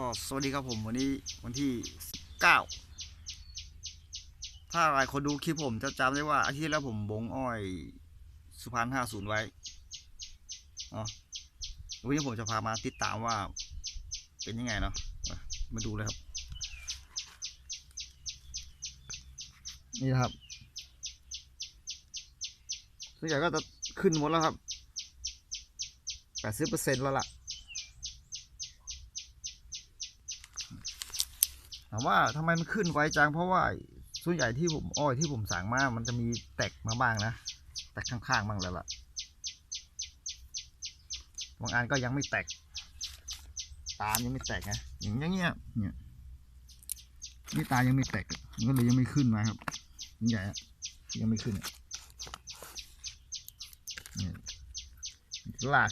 ก็สวัสดีครับผมวันนี้วันที่เก้าถ้าหลายคนดูคลิปผมจะจำได้ว่าอาทิตย์แล้วผมบงอ้อยสุพรรณห้าศูนย์ไว้อ๋อวันนี้ผมจะพามาติดตามว่า เป็นยังไงเนาะมาดูเลยครับ นี่ครับส่วนใหญ่ก็จะขึ้นหมดแล้วครับแปดสิบเปอร์เซ็นต์แล้วล่ะามว่าทำไมมันขึ้นไวจังเพราะว่าส่วนใหญ่ที่ผมอ้อยที่ผมสั่งมา มันจะมีแตกมาบ้างนะแตกข้างๆบ้างแล้วล่ะบางอันก็ยังไม่แตก ตามยังไม่แตกนะอย่างเงี้ยเนี่ยนี่ตายังไม่แตกมันก็เลยยังไม่ขึ้นมาครับนี่ใหญ่ยังไม่ขึ้นเนี่ยลาก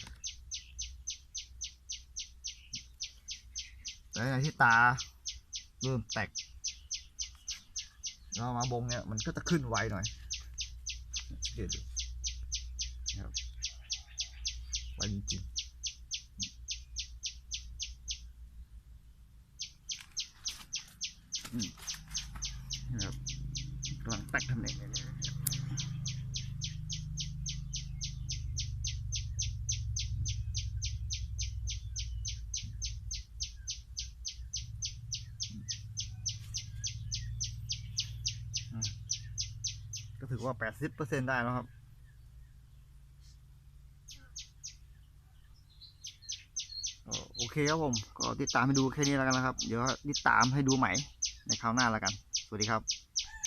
แต่อย่างที่ตา เริ่มแตกเรามาบงเนี่ยมันก็จะขึ้นไวหน่อยเดี๋ยวดูนะครับไวจริงๆอืมนะครับกำลังแตกทำเองเนี่ย ก็ถือว่า80%ได้แล้วครับ โอเคครับผม ก็ติดตามให้ดูแค่นี้แล้วกันนะครับ เดี๋ยวติดตามให้ดูใหม่ในคราวหน้าแล้วกัน สวัสดีครับ